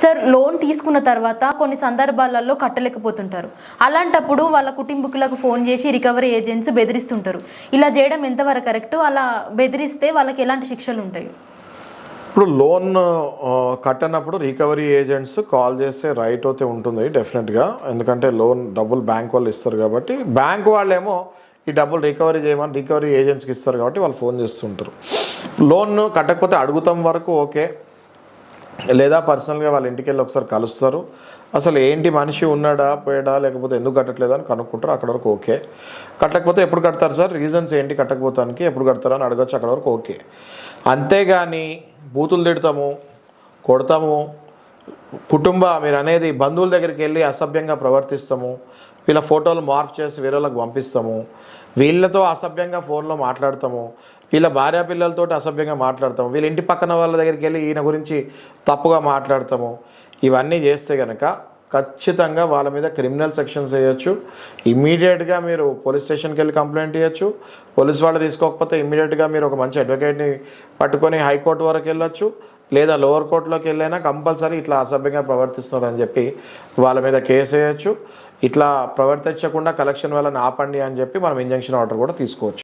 Sir loan తీసుకున్న తర్వాత కొన్ని సందర్భాలలో కట్టలేకపోతుంటారు. అలాంటప్పుడు వాళ్ళ కుటుంబీకులకు ఫోన్ చేసి రికవరీ ఏజెంట్స్ బెదిరిస్తుంటారు. ఇలా చేయడం ఎంతవరకు కరెక్ట్? అలా బెదిరిస్తే వాళ్ళకి ఎలాంటి శిక్షలు ఉంటాయి? ఇప్పుడు లోన్ కట్టనప్పుడు రికవరీ ఏజెంట్స్ కాల్ చేస్తే రైట్ అయితే ఉంటుంది డెఫినెట్గా. ఎందుకంటే లోన్ డబ్బులు బ్యాంక్ వాళ్ళు ఇస్తారు కాబట్టి. బ్యాంక్ వాళ్ళేమో ఈ డబ్బులు రికవరీ చేయమని రికవరీ ఏజెంట్స్కి ఇస్తారు కాబట్టి వాళ్ళు ఫోన్ చేస్తుంటారు. లోన్ కట్టకపోతే అడుగుతాం వరకు ఓకే. లేదా పర్సనల్గా వాళ్ళ ఇంటికి వెళ్ళి ఒకసారి కలుస్తారు. అసలు ఏంటి మనిషి ఉన్నాడా పోయాడా లేకపోతే ఎందుకు కట్టట్లేదు అని కనుక్కుంటారు. అక్కడ వరకు ఓకే. కట్టకపోతే ఎప్పుడు కడతారు సార్? రీజన్స్ ఏంటి కట్టకపోతానికి? ఎప్పుడు కడతారు అని అడగచ్చు అక్కడ వరకు ఓకే. అంతేగాని బూతులు తిడతాము కొడతాము కుటుంబ మీరు అనేది బంధువుల దగ్గరికి వెళ్ళి అసభ్యంగా ప్రవర్తిస్తాము. వీళ్ళ ఫోటోలు మార్ఫ్ చేసి వేరే పంపిస్తాము. వీళ్ళతో అసభ్యంగా ఫోన్లో మాట్లాడతాము. వీళ్ళ భార్యా పిల్లలతో అసభ్యంగా మాట్లాడతాము. వీళ్ళ ఇంటి పక్కన వాళ్ళ దగ్గరికి వెళ్ళి ఈయన గురించి తప్పుగా మాట్లాడతాము. ఇవన్నీ చేస్తే కనుక ఖచ్చితంగా వాళ్ళ మీద క్రిమినల్ సెక్షన్స్ వేయచ్చు. ఇమ్మీడియట్గా మీరు పోలీస్ స్టేషన్కి వెళ్ళి కంప్లైంట్ ఇవ్వచ్చు పోలీస్ వాళ్ళు తీసుకోకపోతే ఇమీడియట్గా మీరు ఒక మంచి అడ్వకేట్ని పట్టుకొని హైకోర్టు వరకు వెళ్ళొచ్చు. లేదా లోవర్ కోర్టులోకి వెళ్ళైనా కంపల్సరీ ఇట్లా అసభ్యంగా ప్రవర్తిస్తున్నారని చెప్పి వాళ్ళ మీద కేసు వేయచ్చు. ఇట్లా ప్రవర్తించకుండా కలెక్షన్ వాళ్ళని ఆపండి అని చెప్పి మనం ఇంజంక్షన్ ఆర్డర్ కూడా తీసుకోవచ్చు.